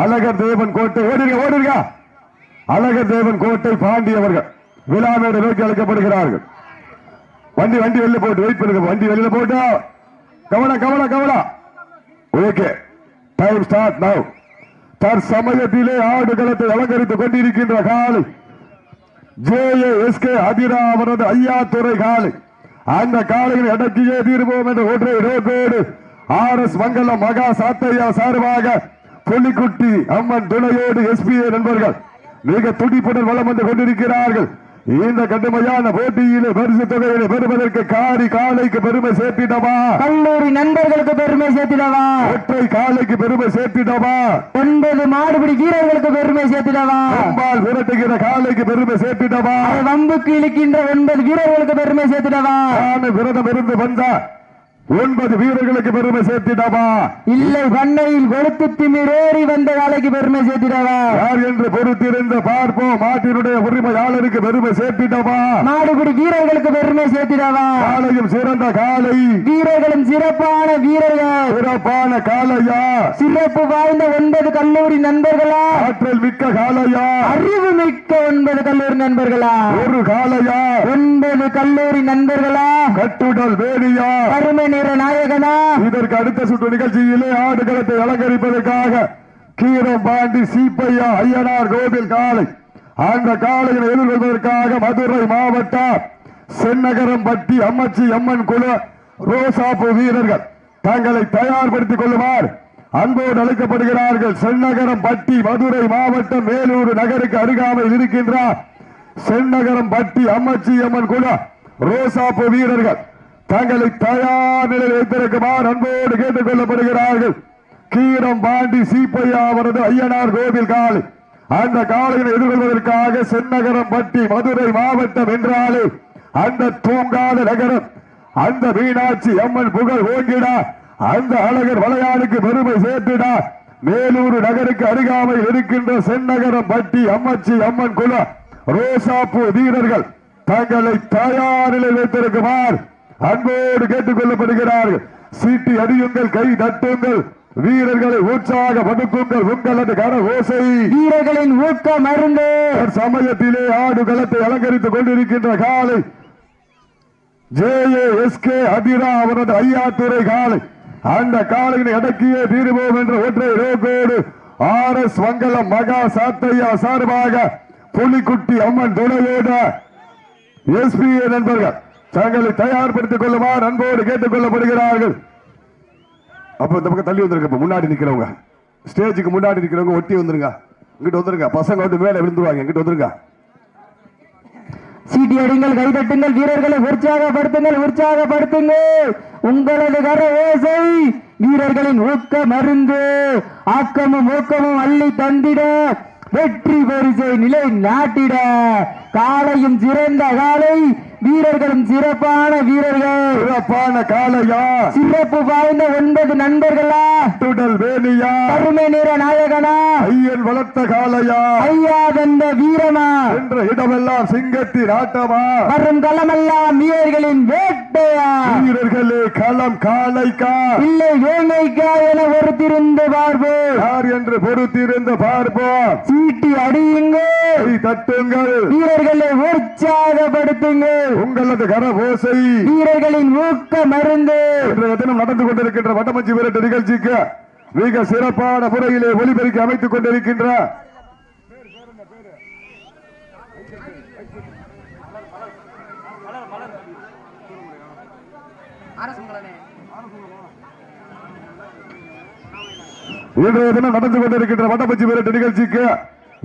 அழகர் தேவன் கோட்டை ஓடுங்க ஓடிருங்க. அழகர் தேவன் கோட்டை பாண்டியவர்கள். விழாமேடு நோக்கி அழைக்கப்படுகிறார்கள். வண்டி வண்டி வெளியில் போட்டு வெயிட் பண்ணுங்க. வண்டி வெளியில போட்டா கவனம் கவனம் கவனம் ஓகே. டைம் ஸ்டார்ட் நவ் தற்சமயத்திலே ஆடுகளத்தை அலங்கரித்துக் கொண்டிருக்கின்ற காலை. ஜேஏ எஸ்கே அதிரா அவரது ஐயாத்துறை காலை. அந்த காலையில் அடக்கியே தீர்வோம் என்ற ஒற்றை ரோட்டோடு ஆர் எஸ் மங்கலம் மகா சாத்தையா சார்பாக புலிக்குட்டி அம்மன் துணையோடு எஸ்பிஏ நண்பர்கள் மிக துடிப்புடன் வளம் வந்து கொண்டிருக்கிறார்கள். இந்த கடுமையான போட்டியிலே பரிசு தொகையினை பெறுவதற்கு காரி காலைக்கு பெருமை சேர்த்திடவா? கல்லூரி நண்பர்களுக்கு பெருமை சேர்த்திடவா? ஒற்றை காலைக்கு பெருமை சேர்த்திடவா? ஒன்பது மாடுபிடி வீரர்களுக்கு பெருமை சேர்த்திடவா? அம்பால் விரட்டுகிற காலைக்கு பெருமை சேர்த்திடவா? வம்புக்கு இழுக்கின்ற ஒன்பது வீரர்களுக்கு பெருமை சேர்த்திடவா? நானு விரதம் இருந்து வந்த ஒன்பது வீரர்களுக்கு பெருமை சேர்த்திடவா? இல்லை பண்ணையில் கொளுத்து திமிரேறி வந்த காலைக்கு பெருமை சேர்த்திடவா? யார் என்று பொறுத்திருந்து பார்ப்போம். மாட்டினுடைய உரிமையாளருக்கு பெருமை சேர்த்திடவா? மாடுபிடி வீரர்களுக்கு பெருமை சேர்த்திடவா? காலையும் சிறந்த காலை வீரர்களும் சிறப்பான வீரர்கள். சிறப்பான காலையா சிறப்பு வாய்ந்த ஒன்பது கல்லூரி நண்பர்களா? ஆற்றல் மிக்க காலையா அறிவு மிக்க ஒன்பது கல்லூரி நண்பர்களா? ஒரு காலையா ஒன்பது கல்லூரி நண்பர்களா? கட்டுடல் வேலியா? கருமை நிற நாயகனா இதற்கு அடுத்த சுற்று நிகழ்ச்சியிலே ஆடுகளத்தை அலங்கரிப்பதற்காக கீரம் பாண்டி சீப்பையா ஐயனார் கோவில் காலை அந்த காலையில் எதிர்கொள்வதற்காக மதுரை மாவட்டம் சென்னகரம் பட்டி அம்மச்சி அம்மன் குழு ரோசாப்பு வீரர்கள் தங்களை தயார்படுத்திக் கொள்ளுமாறு அன்போடு அழைக்கப்படுகிறார்கள். சென்னகரம் பட்டி மதுரை மாவட்டம் வேலூர் நகருக்கு அருகாமையில் இருக்கின்றார் சென்னகரம் பட்டி அம்மச்சி அம்மன் குழு ரோசாப்பு வீரர்கள். தங்களை தயார் நிலையில் வைத்திருக்குமாறு அன்போடு கேட்டுக் கொள்ளப்படுகிறார்கள். கீரம் பாண்டி சீப்பையா அவரது ஐயனார் கோவில் காலை அந்த காலையை எதிர்கொள்வதற்காக சென்னகரம் பட்டி மதுரை மாவட்டம் என்றாலே அந்த தூங்காத நகரம். அந்த மீனாட்சி அம்மன் புகழ் ஓங்கிடா. அந்த அழகர் வளையாளுக்கு பெருமை சேர்த்திடா. மேலூர் நகருக்கு அருகாமையில் இருக்கின்ற சென்னகரம் பட்டி அம்மச்சி அம்மன் குல ரோசாப்பூ வீரர்கள் தங்களை தயார் நிலையில் வைத்திருக்குமாறு அன்போடு கேட்டுக் கொள்ளப்படுகிறார்கள் சீட்டி அடியுங்கள் கை தட்டுங்கள். வீரர்களை உற்சாகப்படுத்துங்கள் உங்களது கர ஓசை. வீரர்களின் ஊக்க மருந்து சமயத்திலே ஆடு களத்தை அலங்கரித்துக் கொண்டிருக்கின்ற காலை. ஜே எஸ் கே அதிரா அவரது ஐயாத்துறை காலை. அந்த காலையினை அடக்கியே தீருவோம் என்ற ஒற்றை ரோக்கோடு ஆர் எஸ் மங்கலம் மகா சாத்தையா சார்பாக புலிக்குட்டி அம்மன் துணையோடு எஸ்பிஏ நண்பர்கள். தங்களை தயார்படுத்திக் கொள்ளுமாறு அன்போடு கேட்டுக் கொள்ளப்படுகிறார்கள். அப்ப இந்த பக்கம் தள்ளி வந்துருங்க முன்னாடி நிக்கிறவங்க. ஸ்டேஜுக்கு முன்னாடி நிக்கிறவங்க ஒட்டி வந்துருங்க. இங்கிட்டு வந்துருங்க. பசங்க வந்து மேல விழுந்துருவாங்க. இங்கிட்டு வந்துருங்க. சீட்டி அடிங்கள் கைதட்டுங்கள் வீரர்களை உற்சாகப்படுத்துங்கள் உற்சாகப்படுத்துங்கள் உங்களது கர ஓசை வீரர்களின் ஊக்க மருந்து. ஆக்கமும் ஊக்கமும் அள்ளி தந்திட வெற்றி பரிசை நிலை நாட்டிட. காலையும் சிறந்த காலை சிறப்பான வீரர்கள். சிறப்பான காலையா சிறப்பு வாய்ந்த ஒன்பது நண்பர்களா? துடல் வேலியா கருமை நிற நாயகனா? ஐயன் வளர்த்த காலையா ஐயா தந்த வீரமா? என்ற இடமெல்லாம் சிங்கத்தின் ஆட்டமா? வரும் களமெல்லாம் வீரர்களின் வேட்டையா? வீரர்களே களம் காலைக்கா இல்லை வேங்கைக்கா என ஒருத்திருந்து பார்ப்போம். யார் என்று பொறுத்திருந்து பார்ப்போம். சீட்டி அடியுங்கள் தட்டுங்கள். வீரர்களை உற்சாகப்படுத்துங்கள். உங்களது கர ஓசை. வீரர்களின் ஊக்க மருந்து. இன்றைய தினம் நடந்து கொண்டிருக்கின்ற வட்டமஞ்சி விரட்டு நிகழ்ச்சிக்கு மிக சிறப்பான முறையிலே ஒளிபெருக்கி அமைத்துக் கொண்டிருக்கின்ற இன்றைய தினம் நடந்து கொண்டிருக்கின்ற வட்டமஞ்சி விரட்டு நிகழ்ச்சிக்கு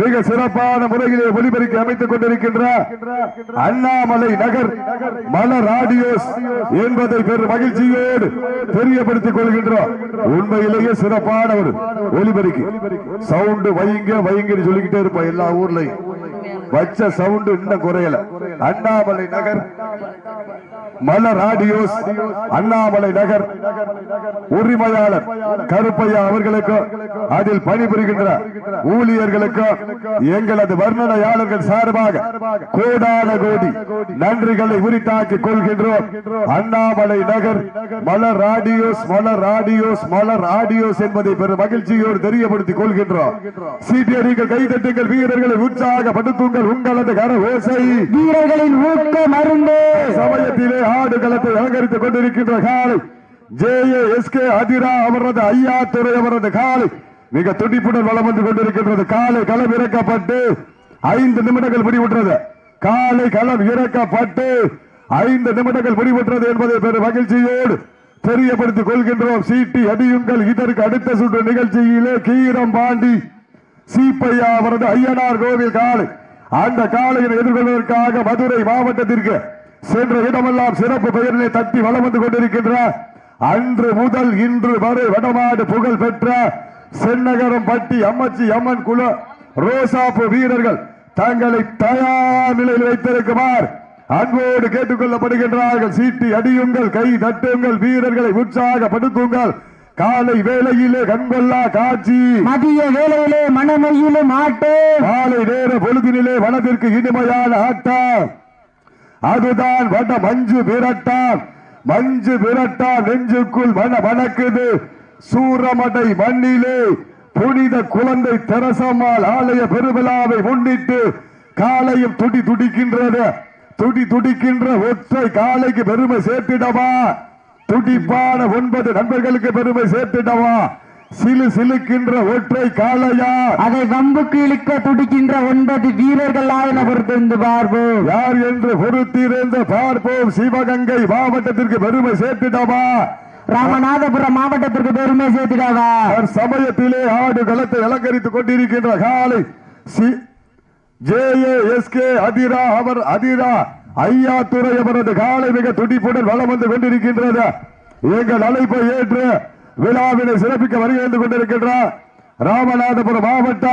மிக சிறப்பான முறையிலே ஒளிபெருக்கி அமைத்துக் கொண்டிருக்கின்ற அண்ணாமலை நகர் மலர் ஆடியோஸ் என்பதை பெரும் மகிழ்ச்சியோடு தெரியப்படுத்திக் கொள்கின்றோம். உண்மையிலேயே சிறப்பான ஒரு ஒளிபெருக்கி சவுண்டு வைங்க வைங்கன்னு சொல்லிக்கிட்டே இருப்போம் எல்லா ஊர்லயும். வச்ச சவுண்ட் இன்னும் குறையல. அண்ணாமலை நகர் மலர் ஆடியோஸ் அண்ணாமலை நகர் உரிமையாளர் கருப்பையா அவர்களுக்கும் அதில் பணிபுரிகின்ற ஊழியர்களுக்கும் எங்களது வர்ணனையாளர்கள் சார்பாக கோடான கோடி நன்றிகளை உரித்தாக்கிக் கொள்கின்றோம். Annamalai Nagar Malar audios Malar audios Malar audios என்பதை பெரும் மகிழ்ச்சியோடு தெரியப்படுத்திக் கொள்கின்றோம். சிபிஐ கைதட்டுங்கள் வீரர்களை உற்சாகப்படுத்துங்கள். உங்களது கர ஓசை வீரர்களின் ஊக்க மருந்து. சமயத்திலே ஆடு களத்தை அலங்கரித்துக் கொண்டிருக்கின்ற காலை ஜே எஸ் கே அதிரா அவரது ஐயா துறை அவரது காலை மிக துடிப்புடன் வளம் வந்து கொண்டிருக்கின்றது. காலை களம் இறக்கப்பட்டு ஐந்து நிமிடங்கள் முடிவுற்றது. காலை களம் இறக்கப்பட்டு ஐந்து நிமிடங்கள் முடிவுற்றது என்பதை பெரும் மகிழ்ச்சியோடு தெரியப்படுத்திக் கொள்கின்றோம். சீட்டி அடியுங்கள். இதற்கு அடுத்த சுற்று நிகழ்ச்சியிலே கீரம் பாண்டி சீப்பையா அவரது ஐயனார் கோவில் காலை அந்த காலையில் எதிர்கொள்வதற்காக மதுரை மாவட்டத்திற்கு சென்ற இடமெல்லாம் சிறப்பு பெயரிலே தட்டி வளம் வந்து கொண்டிருக்கின்ற அன்று முதல் இன்று வரை வடமாடு புகழ் பெற்ற சென்னகரம் பட்டி அம்மச்சி அம்மன் குல ரோசாப்பு வீரர்கள் தங்களை தயார் நிலையில் வைத்திருக்குமாறு அன்போடு கேட்டுக்கொள்ளப்படுகின்றார்கள் சீட்டி அடியுங்கள் கை தட்டுங்கள் வீரர்களை உற்சாகப்படுத்துங்கள். காலை வேளையிலே கண்கொள்ளா காட்சி. மதிய வேளையிலே மனமையிலும் ஆட்டு காலை நேர பொழுதினிலே வனத்திற்கு இனிமையான ஆட்டம் அதுதான் வட மஞ்சு விரட்டான் மஞ்சு விரட்டான் நெஞ்சுக்குள் மன மணக்குது. சூரமடை மண்ணிலே புனித குழந்தை தெரசம்மாள் ஆலய பெருவிழாவை முன்னிட்டு காலையும் துடி துடிக்கின்றது. துடி துடிக்கின்ற ஒற்றை காலைக்கு பெருமை சேர்த்திடவா? துடிப்பான ஒன்பது நண்பர்களுக்கு பெருமை சேர்த்திடவா? சிலு சிலுக்கின்ற ஒற்றை காளையா? அதை வம்புக்கு இழுக்க துடிக்கின்ற ஒன்பது வீரர்கள் ஆயன பொறுத்திருந்து பார்ப்போம். யார் என்று பொறுத்திருந்த பார்ப்போம். சிவகங்கை மாவட்டத்திற்கு பெருமை சேர்த்திடவா? ராமநாதபுரம் மாவட்டத்திற்கு பெருமை சேர்த்திடாவா? சமயத்திலே ஆடு களத்தை அலங்கரித்துக் கொண்டிருக்கின்ற காலை C- J A S K Athira அவர் அதிரா. ஐயா துறை அவரது காலை மிக துடிப்புடன் வளம் வந்து கொண்டிருக்கின்றது. எங்கள் அழைப்பை ஏற்று விழாவினை சிறப்பிக்க வருகை கொண்டிருக்கின்றார் ராமநாதபுரம் மாவட்ட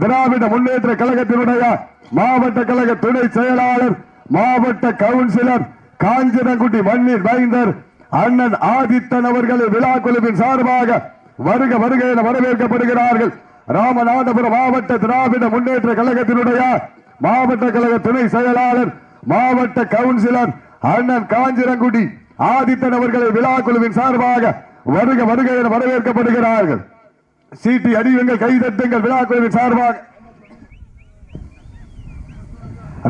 திராவிட முன்னேற்ற கழகத்தினுடைய மாவட்ட கழக துணை செயலாளர் மாவட்ட கவுன்சிலர் காஞ்சிரங்குடி மண்ணில் வைந்தர் அண்ணன் ஆதித்தன் அவர்களை விழா குழுவின் சார்பாக வருக வருக என வரவேற்கப்படுகிறார்கள். ராமநாதபுரம் மாவட்ட திராவிட முன்னேற்ற கழகத்தினுடைய மாவட்ட கழக துணை செயலாளர் மாவட்ட கவுன்சிலர் அண்ணன் காஞ்சிரங்குடி ஆதித்தன் அவர்களை விழா குழுவின் சார்பாக வருக வருக என வரவேற்கப்படுகிறார்கள். சீட்டி அடியுங்கள் கைதட்டுங்கள் விழா குழுவின் சார்பாக.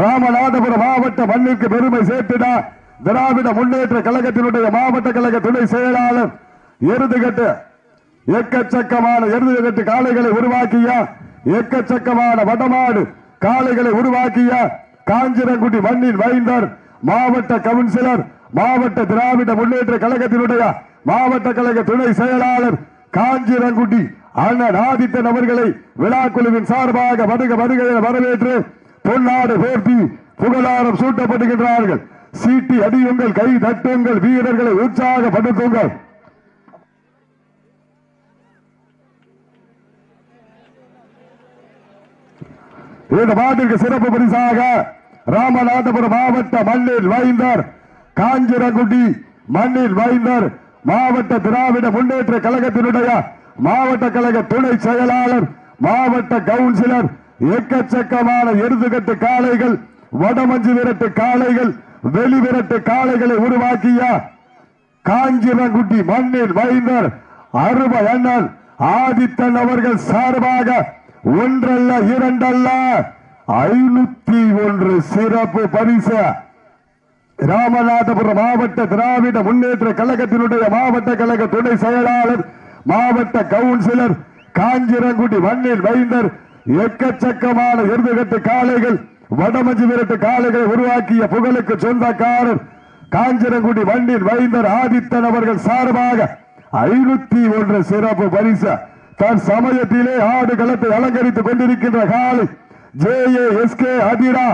ராமநாதபுரம் மாவட்ட மண்ணிற்கு பெருமை சேர்த்திட. திராவிட முன்னேற்ற கழகத்தினுடைய மாவட்ட கழக துணை செயலாளர் எருதுகட்டு எக்கச்சக்கமான எருதுகட்டு காளைகளை உருவாக்கிய எக்கச்சக்கமான வடமாடு காளைகளை உருவாக்கிய காஞ்சிரங்குடி மண்ணின் வைந்தர் மாவட்ட கவுன்சிலர் மாவட்ட திராவிட முன்னேற்ற கழகத்தினுடைய மாவட்ட கழக துணை செயலாளர் காஞ்சிரங்குடி அண்ணன் ஆதித்தன் அவர்களை விழாக்குழுவின் சார்பாக வருக வருக வரவேற்று பொன்னாடு போர்த்தி புகழாரம் சூட்டப்படுகின்றார்கள். சீட்டி அடியுங்கள் கை தட்டுங்கள் வீரர்களை உற்சாகப்படுத்துங்கள். இந்த மாட்டிற்கு சிறப்பு பரிசாக ராமநாதபுரம் மாவட்ட மண்ணில் வைந்தர் காஞ்சிரங்குடி மண்ணில் வைந்தர் மாவட்ட திராவிட முன்னேற்ற கழகத்தினுடைய மாவட்ட கழக துணை செயலாளர் மாவட்ட கவுன்சிலர் எக்கச்சக்கமான எருதுகட்டு காளைகள் வடமஞ்சு விரட்டு காளைகள் வெளி விரட்டு காளைகளை உருவாக்கிய காஞ்சிரங்குட்டி மண்ணில் வைந்தர் அருமை அண்ணன் ஆதித்தன் அவர்கள் சார்பாக ஒன்றல்ல இரண்டல்ல. ஐநூத்தி ஒன்று சிறப்பு பரிசு. ராமநாதபுரம் மாவட்ட திராவிட முன்னேற்ற கழகத்தினுடைய மாவட்ட கழக துணை செயலாளர் மாவட்ட கவுன்சிலர் காஞ்சிரங்குடி மண்ணில் வைந்தர் எக்கச்சக்கமான எருதுகட்டு காளைகள் வடமஞ்சு விரட்டு காளைகளை உருவாக்கிய புகழுக்கு சொந்தக்காரர் காஞ்சிரங்குடி மண்ணில் வைந்தர் ஆதித்தன் அவர்கள் சார்பாக ஐநூத்தி ஒன்று சிறப்பு பரிசு. தன் சமயத்திலே ஆடு களத்தை அலங்கரித்துக் கொண்டிருக்கின்ற காலை J A S K Athira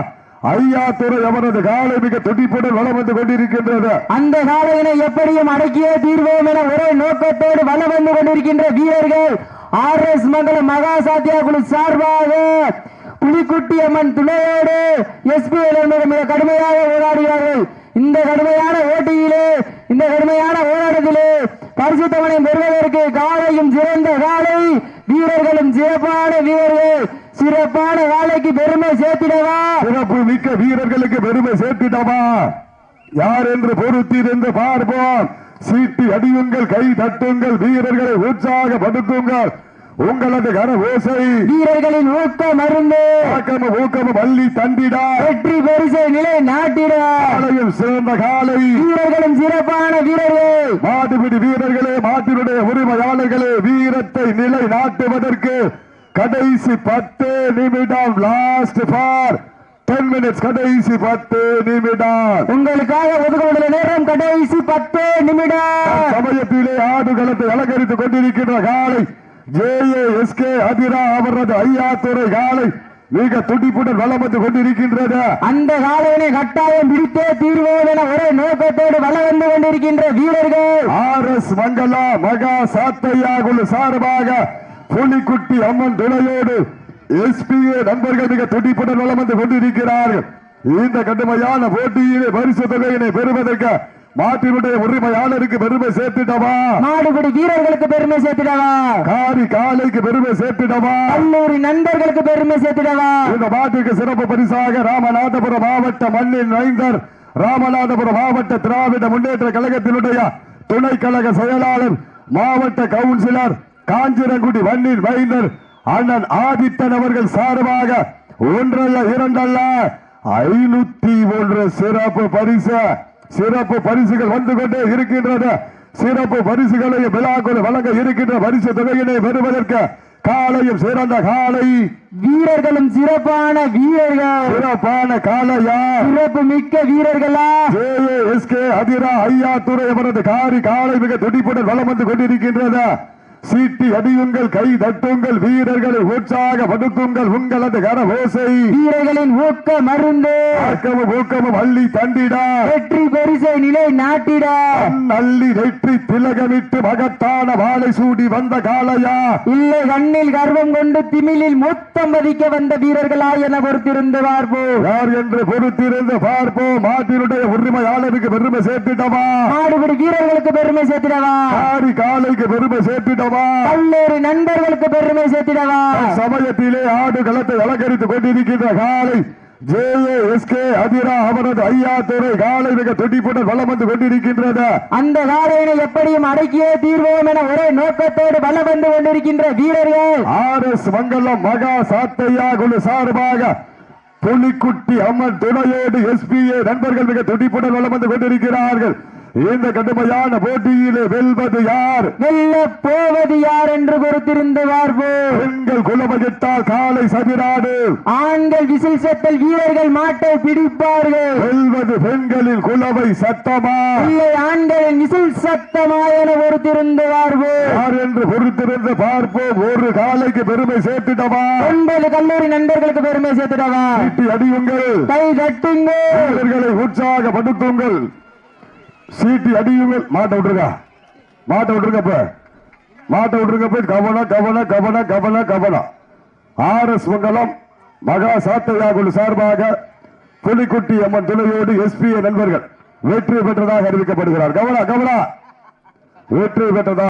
ஐயா துறை அவரது காலை மிக துடிப்புடன் வளம் வந்து கொண்டிருக்கின்றது. அந்த காலையினை எப்படியும் அடக்கியே தீர்வோம் என ஒரே நோக்கத்தோடு வலம் வந்து கொண்டிருக்கின்ற வீரர்கள் ஆர் எஸ் மங்கலம் மகா சாத்தியா குழு சார்பாக புலிக்குட்டி அம்மன் துணையோடு எஸ்பி மிக கடுமையாக போராடுகிறார்கள் இந்த கடுமையான ஓட்டியிலே இந்த கடுமையான போராட்டத்திலே பரிசுத்தவனை பெறுவதற்கு காலையும் சிறந்த காலை. வீரர்களும் சிறப்பான வீரர்கள். சிறப்பான காலைக்கு பெருமை சேர்த்திடவா? சிறப்பு மிக்க வீரர்களுக்கு பெருமை சேர்த்திடவா? யார் என்று பொருத்தீர் என்று பார்ப்போம். சீட்டி அடியுங்கள் கை தட்டுங்கள் வீரர்களை உற்சாகப்படுத்துங்கள். உங்களது ஓசை வீரர்களின் ஊக்கம் மருந்து ஆக்கமும் ஊக்கமும் வள்ளி தண்டிடா வெற்றி பரிசை நிலை நாட்டிட. காலையும் சிறந்த காலை. வீரர்களும் சிறப்பான வீரர்கள் மாட்டுப்பிடி வீரர்களே மாட்டினுடைய உரிமையாளர்களே வீரத்தை நிலை நாட்டுவதற்கு கடைசி பத்து நிமிடம் லாஸ்ட் ஃபார் டென் மினிட்ஸ் கடைசி பத்து நிமிடம். உங்களுக்காக ஒதுக்கப்பட்டுள்ள நேரம் கடைசி பத்து நிமிடம். சமயத்திலே ஆடுகளத்தை அலங்கரித்துக் கொண்டிருக்கின்ற காலை. ஜே எஸ் கே அதிரா அவரது ஐயாத்துறை காலை மிக துடிப்புடன் வளம் வந்து கொண்டிருக்கின்றது. அந்த காலையினை கட்டாயம் பிடித்தே தீர்வோம் என ஒரே நோக்கத்தோடு வள வந்து கொண்டிருக்கின்ற வீரர்கள். ஆர் எஸ் மங்களா மகா சாத்தையா குழு சார்பாக புலிக்குட்டி அம்மன் துணையோடு எஸ்பிஏ நண்பர்கள் மிக துடிப்புடன் வளம் வந்து கொண்டிருக்கிறார்கள். இந்த கடுமையான போட்டியிலே பரிசு தொகையினை பெறுவதற்கு மாட்டினுடைய உரிமையாளருக்கு பெருமை சேர்த்திடவா மாடுபிடி வீரர்களுக்கு பெருமை சேர்த்திடவா காரி காலைக்கு பெருமை சேர்த்திடவா கல்லூரி நண்பர்களுக்கு பெருமை சேர்த்திடவா இந்த மாட்டுக்கு சிறப்பு பரிசாக ராமநாதபுரம் மாவட்ட மண்ணின் மைந்தர் ராமநாதபுரம் மாவட்ட திராவிட முன்னேற்ற கழகத்தினுடைய துணை கழக செயலாளர் மாவட்ட கவுன்சிலர் காஞ்சிரங்குடி மண்ணின் மைந்தர் அண்ணன் ஆதித்தன் அவர்கள் சார்பாக ஒன்றல்ல இரண்டல்ல ஐநூத்தி ஒன்று சிறப்பு பரிசு. சிறப்பு பரிசுகள் வந்து கொண்டே இருக்கின்றது. சிறப்பு பரிசுகளை விழாக்குள் வழங்க இருக்கின்ற பரிசு தொகையினை பெறுவதற்கு காலையும் சிறந்த காலை. வீரர்களும் சிறப்பான வீரர்கள். சிறப்பான காலையா சிறப்பு மிக்க வீரர்களா எஸ்கே அதிரா ஐயா துறை அவரது காரி காலை மிக துடிப்புடன் வளம் வந்து கொண்டிருக்கின்றது. சீட்டி அடியுங்கள் கை தட்டுங்கள் வீரர்களை உற்சாகப்படுத்துங்கள் உங்களது கர ஓசை வீரர்களின் ஊக்க மருந்து. ஊக்கமும் அள்ளி தண்டிடா வெற்றி பரிசை நிலை நாட்டிட. அள்ளி நெற்றி திலகமிட்டு மகத்தான வாழை சூடி வந்த காளையா. இல்லை கண்ணில் கர்வம் கொண்டு திமிலில் மொத்தம் மதிக்க வந்த வீரர்களா என பொறுத்திருந்து பார்ப்போம் யார் என்று பொறுத்திருந்து பார்ப்போம் மாட்டினுடைய உரிமையாளருக்கு பெருமை சேர்த்திடவா. மாடுபிடி வீரர்களுக்கு பெருமை சேர்த்திடவா. காரி காலைக்கு பெருமை சேர்த்திடவா. கல்லூரி நண்பர்களுக்கு பெருமை சேர்த்திடவா? சமயத்திலே ஆடு களத்தை அலங்கரித்துக் கொண்டிருக்கின்ற காலை ஜே எஸ் கே அதிரா அவரது ஐயா துறை காலை மிக துடிப்புடன் வளம் வந்து கொண்டிருக்கின்றது. அந்த காலையினை எப்படியும் அடக்கியே தீர்வோம் என ஒரே நோக்கத்தோடு வந்து கொண்டிருக்கின்ற வீரர்கள். ஆர் எஸ் மங்கலம் மகா சாத்தையா குழு சார்பாக புலிக்குட்டி அம்மன் துணையோடு எஸ்பிஏ நண்பர்கள் மிக துடிப்புடன் வளம் வந்து கொண்டிருக்கிறார்கள். இந்த கடுமையான போட்டியிலே வெல்வது யார்? வெல்ல போவது யார் என்று பொறுத்திருந்து பார்ப்போம். பெண்கள் குலமகிட்டால் காலை சதிராடு. ஆண்கள் விசில் செத்தல் வீரர்கள் மாட்டை பிடிப்பார்கள். வெல்வது பெண்களின் குலவை சத்தமா? இல்லை ஆண்களின் விசில் சத்தமா என பொறுத்திருந்து பார்ப்போம். யார் என்று பொறுத்திருந்து பார்ப்போம். ஒரு காலைக்கு பெருமை சேர்த்திடவா? ஒன்பது கல்லூரி நண்பர்களுக்கு பெருமை சேர்த்திடவா? சீட்டி அடியுங்கள். கை வீரர்களை உற்சாகப்படுத்துங்கள். சீட்டி அடியுங்கள் மாட்ட விட்டுருக்கா மாட்ட விட்டுருங்க இப்ப. மாட்ட விட்டுருங்க போய் கவனம் கவனம் கவனம் கவனம் கவனம். ஆர் எஸ் மங்கலம் மகா சாத்தையா குழு சார்பாக புலிக்குட்டி அம்மன் துணையோடு எஸ்பிஏ நண்பர்கள் வெற்றி பெற்றதாக அறிவிக்கப்படுகிறார். கவனம் கவனம். வெற்றி பெற்றதாக